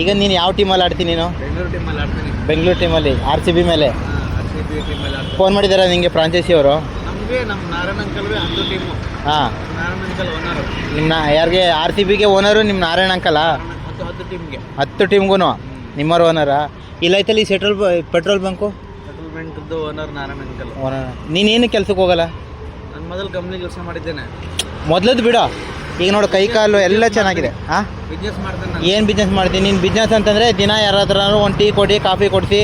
ಈಗ ನೀನು ಯಾವ ಟೀಮಲ್ಲಿ ಆಡ್ತೀನಿ ನೀನು? ಬೆಂಗಳೂರು ಟೀಮಲ್ಲಿ ಆಡ್ತೀನಿ. ಬೆಂಗಳೂರು ಟೀಮಲ್ಲಿ ಆರ್ ಸಿ ಬಿ ಮೇಲೆ? ಫೋನ್ ಮಾಡಿದಾರ ನಿಮಗೆ ಫ್ರಾಂಚೈಸಿ ಅವರು ಹಾಂ. ನಿಮ್ಮ ಯಾರಿಗೆ? ಆರ್ ಸಿ ಬಿಗೆ ಓನರು ನಿಮ್ಮ ನಾರಾಯಣ ಅಂಕಲ್ ಹತ್ತು ಟೀಮ್ಗೆ ನಿಮ್ಮವ್ರ ಓನರಾ ಇಲ್ಲೈತಲ್ಲಿ ಸೆಟ್ರೋಲ್ petrol bunk owner Narayana uncle owner ನೀನೇನು ಕೆಲ್ಸಕ್ಕೆ ಹೋಗಲ್ಲ? ನಾನು ಮೊದಲು ಕಂಪ್ನಿ ಕೆಲಸ ಮಾಡಿದ್ದೇನೆ. ಮೊದಲದ್ದು ಬಿಡು. ಈಗ ನೋಡು ಕೈ ಕಾಲು ಎಲ್ಲ ಚೆನ್ನಾಗಿದೆ ಹಾಂ ಬಿಸ್ನೆಸ್ ಮಾಡ್ತೇನೆ ನಾನು. ಏನು ಬಿಸ್ನೆಸ್ ಮಾಡ್ತೀನಿ ನೀನು ಬಿಸ್ನೆಸ್ ಅಂತಂದರೆ ದಿನ ಯಾರ ಹತ್ರ ಒಂದು ಟೀ ಕೊಡಿ ಕಾಫಿ ಕೊಡಿಸಿ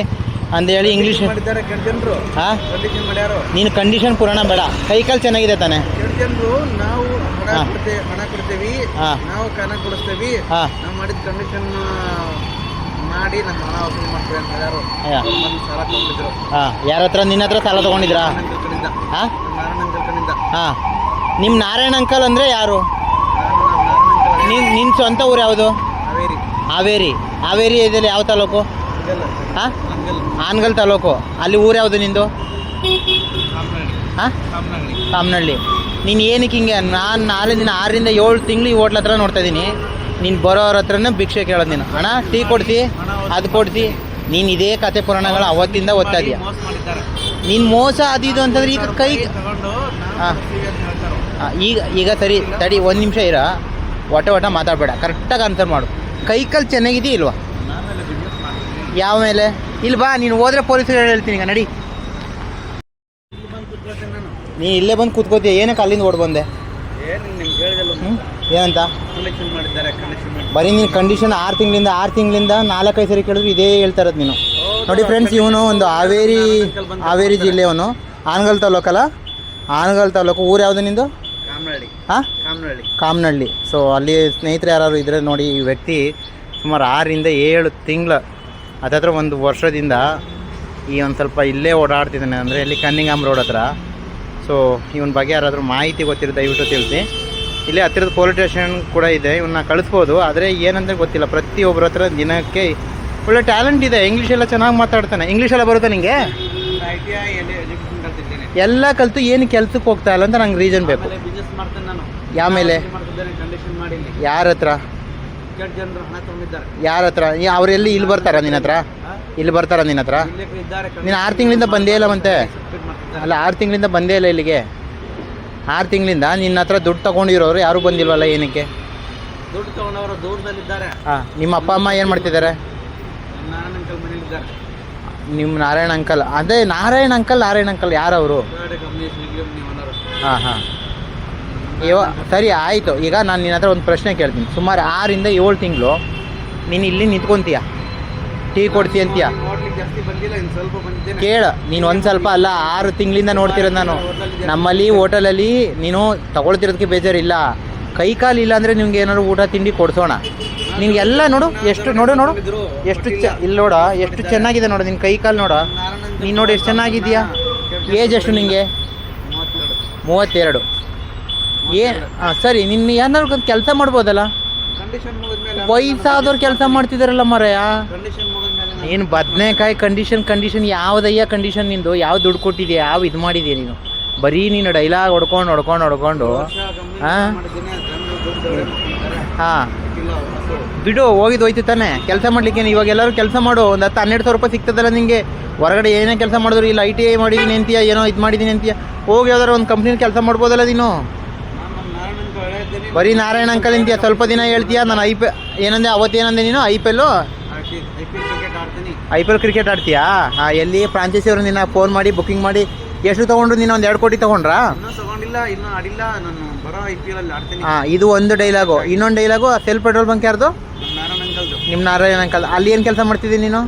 ಅಂದೇಳಿ ಇಂಗ್ಲೀಷ್ ಹಾಂ ನೀನು ಕಂಡೀಷನ್ ಪುರಾಣ ಬೇಡ. ಕೈ ಕಾಲು ಚೆನ್ನಾಗಿದೆ ತಾನೆ. ನಾವು ಹಣ. ಕೊಡ್ತೇವೆ. ನಾವು ಕನ ಕೊಡಿಸ್ತೇವಿ. ನಾವು ಮಾಡಿದ ಕಂಡೀಷನ್ ಮಾಡಿ ನಮ್ಮ ಹಣ ವಸೂಲಿ ಮಾಡ್ತೇವೆ ಅಂತ ಹೇಳ್ಯಾರು. ಯಾ. ಮೊದ್ಲು ಸಾಲ ತಗೊಂಡಿದ್ರು. ಹಾಂ. ಯಾರ ಹತ್ರ ನಿನ್ನ ಹತ್ರ ಸಾಲ ತಗೊಂಡಿದ್ರಾ? ಹಾಂ. ಹಾಂ. ನಿಮ್ಮ ನಾರಾಯಣ ಅಂಕಲ್ ಅಂದರೆ ಯಾರು? ಅಂಕಲ್ ನಿನ್ನ ಸ್ವಂತ ಊರು ಯಾವುದು? ಹಾವೇರಿ. ಹಾವೇರಿ. ಹಾವೇರಿ ಇದರಲ್ಲಿ ಯಾವ ತಾಲೂಕು? ಆನ್ಗಲ್ ಹಾಂ? ಆನಗಲ್ ತಾಲೂಕು. ಅಲ್ಲಿ ಊರು ಯಾವುದು ನಿಂದು? ಕಾಮನಹಳ್ಳಿ. ಹಾಂ? ಕಾಮನಹಳ್ಳಿ. ನೀನು ಏನಕ್ಕೆ ಹಿಂಗೆ? ನಾನು ನಾಳೆ ದಿನ ಆರರಿಂದ ಏಳು ತಿಂಗಳು ಈ ಹೋಟ್ಲ ಹತ್ರ ನೋಡ್ತಾ ಇದ್ದೀನಿ ನೀನು ಬರೋರ ಹತ್ರನೇ ಭಿಕ್ಷೆ ಕೇಳೋದು ನೀನು. ಅಣ್ಣ ಟೀ ಕೊಡ್ತಿ? ಅದು ಕೊಡ್ತಿ? ನೀನು ಇದೇ ಕತೆ ಪುರಾಣಗಳು ಅವತ್ತಿಂದ ಓದ್ತಾ ಇದೀಯ. ನೀನು ಮೋಸ ಅದು ಇದು ಅಂತಂದ್ರೆ ಈಗ ಕೈ ಹಾ. ಈಗ ಈಗ ಸರಿ ತಡಿ ಒಂದು ನಿಮಿಷ ಇರ. ಒಟ ಒಟ ಮಾತಾಡಬೇಡ. ಕರೆಕ್ಟಾಗಿ ಆನ್ಸರ್ ಮಾಡು. ಕೈ ಕಾಲು ಚೆನ್ನಾಗಿದೆಯಾ ಇಲ್ವಾ? ಯಾವ ಮೇಲೆ? ಇಲ್ಲಿ ಬಾ ನೀನು ಹೋದ್ರೆ ಪೊಲೀಸರು ಹೇಳ್ತೀನಿ ಈಗ ನಡಿ. ನೀ ಇಲ್ಲೇ ಬಂದು ಕೂತ್ಕೋತೀಯ? ಏನಕ್ಕೆ ಅಲ್ಲಿಂದ ಓಡ್ ಬಂದೆ? ಏನಂತ? ಬರೀ ನೀನು ಕಂಡೀಷನ್ ಆರು ತಿಂಗಳಿಂದ ಆರು ತಿಂಗಳಿಂದ ನಾಲ್ಕೈದು ಸರಿ ಕೇಳಿದ್ರು ಇದೇ ಹೇಳ್ತಾ ಇರೋದು ನೀನು. ನೋಡಿ ಫ್ರೆಂಡ್ಸ್ ಇವನು ಒಂದು ಹಾವೇರಿ ಹಾವೇರಿ ಜಿಲ್ಲೆಯವನು ಆನಗಲ್ ತಾಲೂಕಲ್ಲ? ಆನಗಲ್ ತಾಲೂಕು. ಊರು ಯಾವುದು ನಿಂದು? ಹಾಂ? ಕಾಮನಹಳ್ಳಿ ಕಾಮನಹಳ್ಳಿ ಸೊ ಅಲ್ಲಿ ಸ್ನೇಹಿತರು ಯಾರು ಇದ್ರೆ ನೋಡಿ ಈ ವ್ಯಕ್ತಿ ಸುಮಾರು ಆರರಿಂದ ಏಳು ತಿಂಗಳ ಅದತ್ರ ಒಂದು ವರ್ಷದಿಂದ ಈ ಒಂದು ಸ್ವಲ್ಪ ಇಲ್ಲೇ ಓಡಾಡ್ತಿದ್ದಾನೆ. ಅಂದರೆ ಇಲ್ಲಿ ಕನ್ನಿಂಗಾಮ್ ರೋಡ್ ಹತ್ರ. ಸೊ ಇವನ ಬಗ್ಗೆ ಯಾರಾದರೂ ಮಾಹಿತಿ ಗೊತ್ತಿರೋ ದಯವಿಟ್ಟು ತಿಳಿಸಿ. ಇಲ್ಲಿ ಹತ್ತಿರದ ಪೊಲೀಸ್ ಸ್ಟೇಷನ್ ಕೂಡ ಇದೆ. ಇವನ್ನ ಕಳಿಸ್ಬೋದು. ಆದರೆ ಏನಂತ ಗೊತ್ತಿಲ್ಲ. ಪ್ರತಿಯೊಬ್ಬರ ಹತ್ರ ದಿನಕ್ಕೆ ಒಳ್ಳೆ ಟ್ಯಾಲೆಂಟ್ ಇದೆ. ಇಂಗ್ಲೀಷ್ ಎಲ್ಲ ಚೆನ್ನಾಗಿ ಮಾತಾಡ್ತಾನೆ. ಇಂಗ್ಲೀಷ್ ಎಲ್ಲ ಬರುತ್ತಾ ಕಲ್ತಿದ್ದೇನೆ. ಎಲ್ಲ ಕಲಿತು ಏನು ಕೆಲಸಕ್ಕೆ ಹೋಗ್ತಾ ಇಲ್ಲ ಅಂತ ನಂಗೆ ರೀಸನ್ ಬೇಕು ಆಮೇಲೆ ಬಿಸ್ನೆಸ್ ಮಾಡ್ತೇನೆ ನಾನು ಯಾವ ಮೇಲೆ? ಕಂಡೀಷನ್ ಯಾರ ಹತ್ರ? ಕೆಟ್ಟ ಜನರು ಹಣ ತಗೊಂಡಿದ್ದಾರೆ ಯಾರ ಹತ್ರ? ಅವ್ರ ಎಲ್ಲಿ ಇಲ್ಲಿ ಬರ್ತಾರ ನಿನ್ನ ಹತ್ರ? ಇಲ್ಲಿ ಬರ್ತಾರ ನಿನ್ನ ಹತ್ರ? ನೀನು ಆರು ತಿಂಗಳಿಂದ ಬಂದೇ ಇಲ್ಲ ಮತ್ತೆ? ಅಲ್ಲ ಆರು ತಿಂಗಳಿಂದ ಬಂದೇ ಇಲ್ಲ ಇಲ್ಲಿಗೆ? ಆರು ತಿಂಗಳಿಂದ ನಿನ್ನ ಹತ್ರ ದುಡ್ಡು ತಗೊಂಡಿರೋರು ಯಾರು ಬಂದಿಲ್ವಲ್ಲ ಏನಕ್ಕೆ? ದುಡ್ಡು ತಗೊಂಡವರು ದೂರದಲ್ಲಿದ್ದಾರೆ. ಹಾಂ ನಿಮ್ಮ ಅಪ್ಪ ಅಮ್ಮ ಏನು ಮಾಡ್ತಿದ್ದಾರೆ? ನಮ್ಮ ನಾರಾಯಣ ಅಂಕಲ್ ಮನೇಲಿದ್ದಾರೆ ನಿಮ್ಮ ನಾರಾಯಣ ಅಂಕಲ್ ಅದೇ ನಾರಾಯಣ ಅಂಕಲ್ ನಾರಾಯಣ ಅಂಕಲ್ ಯಾರವರು? ಹಾಂ ಹಾಂ. ಇವ ಸರಿ, ಆಯಿತು. ಈಗ ನಾನು ನಿನ್ನ ಒಂದು ಪ್ರಶ್ನೆ ಕೇಳ್ತೀನಿ. ಸುಮಾರು ಆರಿಂದ ಏಳು ತಿಂಗಳು ನೀನು ಇಲ್ಲಿ ನಿಂತ್ಕೊಂತೀಯ? ಟೀ ಕೊಡ್ತೀಯ ಅಂತೀಯ? ಕೇಳ. ನೀನು ಒಂದು ಸ್ವಲ್ಪ ಅಲ್ಲ, ಆರು ತಿಂಗಳಿಂದ ನೋಡ್ತಿರೋದು ನಾನು. ನಮ್ಮಲ್ಲಿ ಹೋಟೆಲಲ್ಲಿ ನೀನು ತಗೊಳ್ತಿರೋದಕ್ಕೆ ಬೇಜಾರಿಲ್ಲ. ಕೈ ಕಾಲು ಇಲ್ಲ ಅಂದರೆ ನಿಮ್ಗೆ ಏನಾದ್ರು ಊಟ, ತಿಂಡಿ ಕೊಡಿಸೋಣ. ನಿನ್ಗೆಲ್ಲ ನೋಡು, ಎಷ್ಟು, ನೋಡು ನೋಡು. ಎಷ್ಟು ಚ, ಇಲ್ಲಿ ನೋಡ, ಎಷ್ಟು ಚೆನ್ನಾಗಿದೆ ನೋಡು. ನಿನ್ನ ಕೈ ಕಾಲು ನೋಡ. ನೀನು ನೋಡಿ, ಎಷ್ಟು ಚೆನ್ನಾಗಿದೆಯಾ ಏಜ್ ಎಷ್ಟು ನಿಮಗೆ ಮೂವತ್ತೆರಡು. ಏ ಹಾಂ ಸರಿ ನಿನ್ನ ಏನಾದ್ರು ಒಂದು ಕೆಲಸ ಮಾಡ್ಬೋದಲ್ಲ? ವಯಸ್ಸಾದವ್ರು ಕೆಲಸ ಮಾಡ್ತಿದಾರಲ್ಲ ಮರಯ. ಏನು ಬದನೆಕಾಯಿ ಕಂಡೀಷನ್ ಕಂಡೀಷನ್ ಯಾವ್ದಯ್ಯ ಕಂಡೀಷನ್ ನಿಂದು? ಯಾವ ದುಡ್ಡು ಕೊಟ್ಟಿದ್ಯಾ? ಯಾವ ಇದು ಮಾಡಿದ್ಯಾ ನೀನು? ಬರೀ ನೀನು ಡೈಲಾಗ್ ಹೊಡ್ಕೊಂಡು ಹೊಡ್ಕೊಂಡು ಹೊಡ್ಕೊಂಡು ಹಾ? ಹಾಂ ಬಿಡು ಹೋಗಿದ್ ಹೋಯ್ತು ತಾನೆ. ಕೆಲಸ ಮಾಡ್ಲಿಕ್ಕೆ ಇವಾಗ ಎಲ್ಲರೂ ಕೆಲಸ ಮಾಡು. ಒಂದು ಹತ್ತು ಹನ್ನೆರಡು ಸಾವಿರ ರೂಪಾಯಿ ಸಿಗ್ತದಲ್ಲ ನಿಂಗೆ. ಹೊರಗಡೆ ಏನೇ ಕೆಲಸ ಮಾಡಿದ್ರು? ಇಲ್ಲ ಐ ಟಿ ಐ ಮಾಡಿದ್ದೀನಿ ಅಂತೀಯ? ಏನೋ ಇದು ಮಾಡಿದ್ದೀನಿ ಅಂತೀಯ? ಹೋಗಿ ಯಾವ್ದಾರು ಒಂದು ಕಂಪ್ನಿಲಿ ಕೆಲಸ ಮಾಡ್ಬೋದಲ್ಲ ನೀನು. ಬರೀ ನಾರಾಯಣ ಅಂಕಲ್ ಅಂತೀಯ ಸ್ವಲ್ಪ ದಿನ ಹೇಳ್ತೀಯ? ನಾನು ಐ ಪಿ ಏನಂದೆ? ಅವತ್ತೇನಂದೆ ನೀನು ಐ ಪಿ ಎಲ್ಲು ಐ ಪಿ ಎಲ್ ಕ್ರಿಕೆಟ್ ಆಡ್ತೀಯಾ? ಹಾಂ ಎಲ್ಲಿ? ಫ್ರಾಂಚೈಸಿ ಅವರು ನಿನ್ನ ಫೋನ್ ಮಾಡಿ ಬುಕ್ಕಿಂಗ್ ಮಾಡಿ ಎಷ್ಟು ತಗೊಂಡ್ರು ನೀನು ಒಂದು ಎರಡು ಕೋಟಿ ತೊಗೊಂಡ್ರಾ? ಹಾಂ ಇದು ಒಂದು ಡೈಲಾಗು ಇನ್ನೊಂದು ಡೈಲಾಗು ಸೆಲ್ ಪೆಟ್ರೋಲ್ ಬಂಕ್ ಯಾರ್ದು? ನಮ್ಮ ನಾರಾಯಣ ಅಂಕಲ್. ಅಲ್ಲಿ ಏನು ಕೆಲಸ ಮಾಡ್ತಿದ್ದೀನಿ ನೀನು?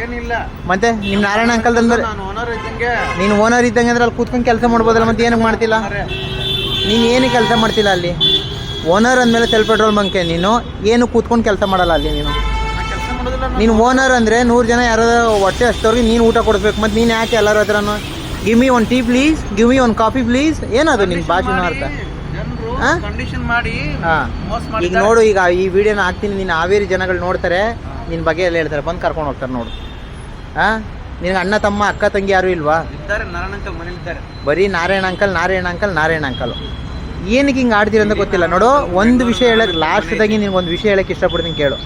ಏನಿಲ್ಲ. ಮತ್ತೆ ನಿಮ್ಮ ನಾರಾಯಣ ಅಂಕಲ್ ಅಂದ್ರೆ ನಾನು ಓನರ್ ಇದ್ದಂಗೆ. ನೀನು ಓನರ್ ಇದ್ದಂಗೆ ಅಂದ್ರೆ ಅಲ್ಲಿ ಕೂತ್ಕೊಂಡು ಕೆಲಸ ಮಾಡ್ಬೋದಲ್ಲ ಮತ್ತೆ ಏನಕ್ಕೆ ಮಾಡ್ತಿಲ್ಲ? ನೀನು ಏನು ಕೆಲಸ ಮಾಡ್ತಿಲ್ಲ ಅಲ್ಲಿ? ಓನರ್ ಅಂದಮೇಲೆ ಸೆಲ್ಫ್ ಪೆಟ್ರೋಲ್ ಬಂಕೆ. ನೀನು ಏನು ಕೂತ್ಕೊಂಡು ಕೆಲಸ ಮಾಡಲ್ಲ ಅಲ್ಲಿ ನೀನು. ನಾನು ಓನರ್ ಅಂದರೆ ನೂರು ಜನ ಯಾರಾದ್ರೂ ಹೊಟ್ಟೆ ಅಷ್ಟವ್ರಿಗೆ ನೀನು ಊಟ ಕೊಡಬೇಕು. ಮತ್ತು ನೀನು ಯಾಕೆ ಎಲ್ಲರ ಹತ್ರನೂ? Give me one tea please give me one coffee please ಏನದು ನಿನ್ನ ಭಾಷೆ ಅರ್ಥ? ಹಾಂ. ಈಗ ನೋಡು ಈಗ ಈ ವಿಡಿಯೋನ ಹಾಕ್ತೀನಿ. ನಿನ್ನ ಹಾವೇರಿ ಜನಗಳು ನೋಡ್ತಾರೆ. ನಿನ್ನ ಬಗ್ಗೆ ಎಲ್ಲ ಹೇಳ್ತಾರೆ. ಬಂದು ಕರ್ಕೊಂಡು ಹೋಗ್ತಾರೆ ನೋಡು. ಹಾಂ ನಿನಗೆ ಅಣ್ಣ ತಮ್ಮ ಅಕ್ಕ ತಂಗಿ ಯಾರು ಇಲ್ವಾ? ಇದ್ದಾರೆ. ನಾರಾಯಣ ಅಂಕಲ್ ಬರೀ Narayana uncle Narayana uncle Narayana uncle. ಏನಕ್ಕೆ ಹಿಂಗೆ ಆಡ್ತೀರ ಅಂತ ಗೊತ್ತಿಲ್ಲ. ನೋಡು ಒಂದು ವಿಷಯ ಹೇಳಕ್ಕೆ ಲಾಸ್ಟ್ದಾಗಿ ನಿನ್ಗೊಂದು ವಿಷಯ ಹೇಳಕ್ಕೆ ಇಷ್ಟಪಡ್ತೀನಿ ಕೇಳು.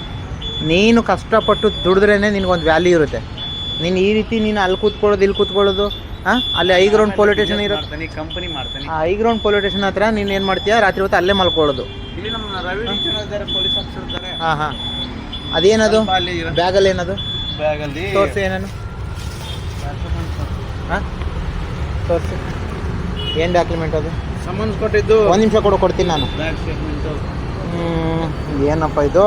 ನೀನು ಕಷ್ಟಪಟ್ಟು ದುಡಿದ್ರೇ ನಿನಗೊಂದು ವ್ಯಾಲ್ಯೂ ಇರುತ್ತೆ. ನೀನು ಈ ರೀತಿ ನೀನು ಅಲ್ಲಿ ಕೂತ್ಕೊಳ್ಳೋದು ಇಲ್ಲಿ ಕೂತ್ಕೊಳ್ಳೋದು ಹಾಂ ಅಲ್ಲಿ ಐ ಗ್ರೌಂಡ್ ಪೊಲೀಸ್ ಸ್ಟೇಷನ್ ಇರೋ ಕಂಪನಿ ಮಾಡ್ತಾನೆ. ಆ ಐ ಗ್ರೌಂಡ್ ಪೊಲೀಸ್ ಸ್ಟೇಷನ್ ಹತ್ರ ನೀನು ಏನು ಮಾಡ್ತೀಯಾ? ರಾತ್ರಿ ಹೊತ್ತು ಅಲ್ಲೇ ಮಲ್ಕೊಳ್ಳೋದು. ಇಲ್ಲಿ ನಮ್ಮ ರವಿ ಟೀಚರ್ ಪೊಲೀಸ್ ಆಫೀಸರ್ ಇದ್ದಾರೆ. ಹಾಂ ಹಾಂ. ಅದೇನದು? ಬ್ಯಾಗಲ್ಲಿ ಏನದು? ಬ್ಯಾಗಲ್ಲಿ ತೋರಿಸಿ ಏನೇನು ಹಾಂ? ತೋರಿಸಿ. ಏನು ಡಾಕ್ಯುಮೆಂಟ್ ಅದು? ಸಂಬಂಧ ಕೊಟ್ಟಿದ್ದು ಒಂದು ನಿಮಿಷ ಕೊಡು ಕೊಡ್ತೀನಿ ನಾನು. ಬ್ಯಾಂಕ್ ಸ್ಟೇಟ್ಮೆಂಟ್ ಏನಪ್ಪ ಇದು?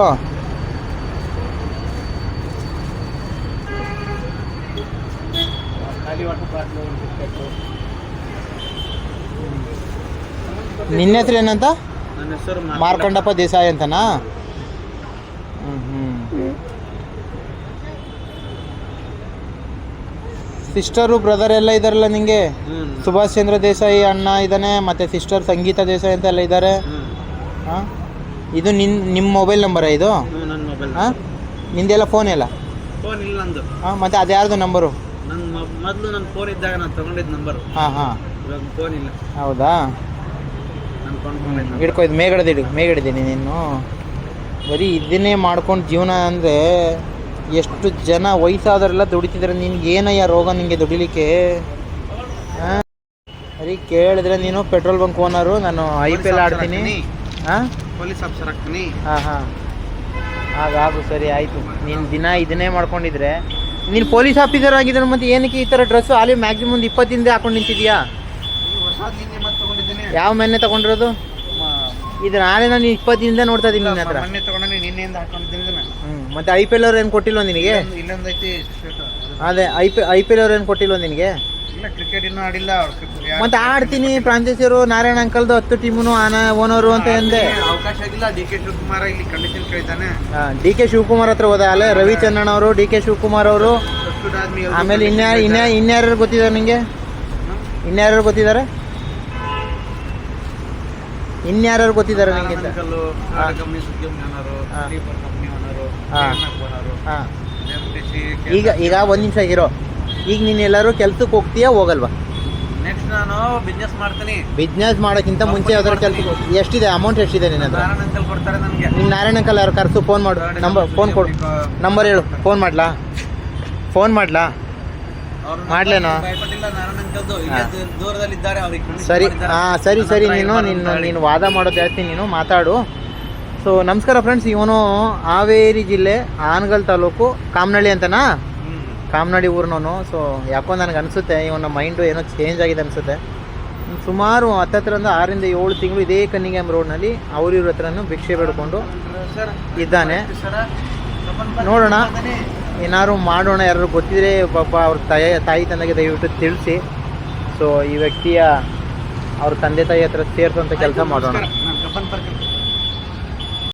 ನಿನ್ನ ಹೆಸರು ಏನಂತ? ಮಾರ್ಕಂಡಪ್ಪ ದೇಸಾಯಿ ಅಂತನಾ? ಸಿಸ್ಟರು ಬ್ರದರ್ ಎಲ್ಲ ಇದಾರಲ್ಲ ನಿಂಗೆ? ಸುಭಾಷ್ ಚಂದ್ರ ದೇಸಾಯಿ ಅಣ್ಣ ಇದ್ದಾನೆ ಮತ್ತೆ ಸಿಸ್ಟರ್ ಸಂಗೀತ ದೇಸಾಯಿ ಅಂತ ಎಲ್ಲ ಇದ್ದಾರೆ. ಹಾಂ? ಇದು ನಿನ್ ನಿಮ್ಮ ಮೊಬೈಲ್ ನಂಬರ ಇದು? ಹಾಂ? ನಿಂದೆಲ್ಲ ಫೋನ್ ಎಲ್ಲ ಫೋನ್ ಇಲ್ಲ ನಂದು. ಹಾಂ ಮತ್ತೆ ಅದ್ಯಾರ್ದು ನಂಬರು ನನ್ನ ಮೊದಲು ನನ್ನ ಫೋನ್ ಇದ್ದಾಗ ನಾನು ತಗೊಂಡಿದ್ದ ನಂಬರ್ ಹಾಂ ಹಾಂ. ಇವಾಗ ಫೋನ್ ಇಲ್ಲ. ಹೌದಾ? ಹಿಡ್ಕೊ ಇದು ಮೇಗಡದಿಡು ಮೇಗಡಿದ್ದೀನಿ ನೀನು. ಬರೀ ಇದನ್ನೇ ಮಾಡ್ಕೊಂಡು ಜೀವನ ಅಂದರೆ ಎಷ್ಟು ಜನ ವಯಸ್ಸಾದವರೆಲ್ಲ ದುಡಿತಿದ್ರೆ ನಿನ್ಗೆ ಏನಯ್ಯ ರೋಗ ನಿಂಗೆ ದುಡಿಲಿಕ್ಕೆ? ಬರೀ ಕೇಳಿದ್ರೆ ನೀನು ಪೆಟ್ರೋಲ್ ಬಂಕ್ ಓನರು ನಾನು ಐ ಪಿ ಎಲ್ ಆಡ್ತೀನಿ. ಹಾಂ? ಪೊಲೀಸ್ ಆಫೀಸರ್ ಆಗ್ತೀನಿ. ಹಾಂ ಹಾಂ. ಹಾಗಾಗು ಸರಿ ಆಯಿತು. ನೀನು ದಿನ ಇದನ್ನೇ ಮಾಡ್ಕೊಂಡಿದ್ರೆ. ನೀನು ಪೊಲೀಸ್ ಆಫೀಸರ್ ಆಗಿದ್ರೆ ಮತ್ತೆ ಏನಕ್ಕೆ ಈ ಥರ ಡ್ರೆಸ್ಸು ಅಲ್ಲಿ ಮ್ಯಾಕ್ಸಿಮಮ್ ಇಪ್ಪತ್ತಿಂದ ಹಾಕೊಂಡು ನಿಂತಿದ್ಯಾ? ಯಾವ ಮೆನ್ನೆ ತಗೊಂಡಿರೋದು? ಇದು ನಾಳೆ ನಾನು ಇಪ್ಪತ್ತಿಂದ ನೋಡ್ತಾ ಇದ್ದೀನಿ ನಿನ್ನ ಹತ್ರ. ನಿನ್ನೆಯಿಂದ ಹಾಕೊಂಡಿದ್ದೀನಿ ಮತ್ತೆ ಐ ಪಿ ಎಲ್ ಅವ್ರು ಏನು ಕೊಟ್ಟಿಲ್ವ ನಿನಗೆ? ಇಲ್ಲೊಂದು- ಐತಿ. ಅದೇ I P I P L ಅವ್ರು ಏನು ಕೊಟ್ಟಿಲ್ವ ನಿನಗೆ? ಇಲ್ಲ ಕ್ರಿಕೆಟ್ ಇನ್ನೂ ಆಡಿಲ್ಲ ಅವ್ರು. ಮತ್ತೆ ಆಡ್ತೀನಿ ಪ್ರಾಂತೇಶರು ನಾರಾಯಣ ಅಂಕಲ್ದು ಹತ್ತು ಟೀಮು ಆನ ಓನರು ಅಂತ ಎಂದೆ? ಅವಕಾಶ ಆಗಿಲ್ಲ. ಡಿ ಕೆ ಶಿವಕುಮಾರ ಇಲ್ಲಿ ಕಂಡೀಷನ್ ಕೇಳ್ತಾನೆ. ಡಿ ಕೆ ಶಿವಕುಮಾರ್ ಹತ್ರ ಹೋದ. ಅಲ್ಲೇ ರವಿಚಂದ್ರನ್ ಅವರು ಡಿ ಕೆ ಶಿವಕುಮಾರ್ ಅವರು. ಆಮೇಲೆ ಇನ್ಯಾರು ಇನ್ಯಾ ಇನ್ಯಾರು ಗೊತ್ತಿದ್ದಾರೆ ನಿಂಗೆ? ಇನ್ಯಾರು ಗೊತ್ತಿದ್ದಾರೆ? ಇನ್ಯಾರು ಗೊತ್ತಿದ್ದಾರೆ ನಿಂಗೆ ಹಾ. ಈಗ ಈಗ ಒಂದು ನಿಮಿಷ ಆಗಿರೋ ಈಗ ನೀನು ಎಲ್ಲರೂ ಕೆಲ್ಸಕ್ಕೆ ಹೋಗ್ತೀಯಾ ಹೋಗಲ್ವಾ? ನೆಕ್ಸ್ಟ್ ನಾನು ಬಿಸ್ನೆಸ್ ಮಾಡ್ತೀನಿ. ಬಿಸ್ನೆಸ್ ಮಾಡೋಕ್ಕಿಂತ ಮುಂಚೆ ಯಾವ್ದಾರ ಕೆಲ್ಸಕ್ಕೆ ಎಷ್ಟಿದೆ? ಅಮೌಂಟ್ ಎಷ್ಟಿದೆ ನಿನ್ನ ಹತ್ರ? ನಾರಾಯಣ ಅಂಕಲ್ ಕೊಡ್ತಾರೆ ನನಗೆ. ನಿಮ್ಮ ನಾರಾಯಣ ಅಂಕಲ್ ಯಾರು? ಕರ್ಸು ಫೋನ್ ಮಾಡು. ನಂಬರ್ ಫೋನ್ ಕೊಡು. ನಂಬರ್ ಹೇಳು. ಫೋನ್ ಮಾಡ್ಲಾ? ಫೋನ್ ಮಾಡ್ಲಾ? ಮಾಡ್ಲೇನೋ? ಸರಿ. ಹಾಂ ಸರಿ ಸರಿ. ನೀನು ನಿನ್ನ ನೀನು ನೀನು ವಾದ ಮಾಡೋದು ಹೇಳ್ತೀನಿ ನೀನು ಮಾತಾಡು. ಸೊ ನಮಸ್ಕಾರ ಫ್ರೆಂಡ್ಸ್ ಇವನು ಹಾವೇರಿ ಜಿಲ್ಲೆ ಆನಗಲ್ ತಾಲೂಕು ಕಾಮನಹಳ್ಳಿ ಅಂತನಾ? ಕಾಮನಡಿ ಕಾಮನಹಳ್ಳಿ ಊರಿನವನು. ಸೊ ಯಾಕೋ ನನಗೆ ಅನಿಸುತ್ತೆ ಇವನ ಮೈಂಡು ಏನೋ ಚೇಂಜ್ ಆಗಿದೆ ಅನಿಸುತ್ತೆ. ಸುಮಾರು ಹತ್ತತ್ತರಿಂದ ಆರಿಂದ ಏಳು ತಿಂಗಳು ಇದೇ ಕನ್ನಿಂಗ್ಯಾಮ್ ರೋಡ್ನಲ್ಲಿ ಅವರಿವ್ರ ಇವ್ರ ಹತ್ರನೂ ಭಿಕ್ಷೆ ಬೇಡ್ಕೊಂಡು ಇದ್ದಾನೆ. ನೋಡೋಣ. ಏನಾದ್ರು ಮಾಡೋಣ ಯಾರು ಗೊತ್ತಿದ್ರೆ ಪಾಪ ಅವ್ರ ತಾಯಿ ತಾಯಿ ತಂದೆಗೆ ದಯವಿಟ್ಟು ತಿಳಿಸಿ. ಸೊ ಈ ವ್ಯಕ್ತಿಯ ಅವ್ರ ತಂದೆ ತಾಯಿ ಹತ್ರ ಸೇರಿಸುವಂಥ ಕೆಲಸ ಮಾಡೋಣ.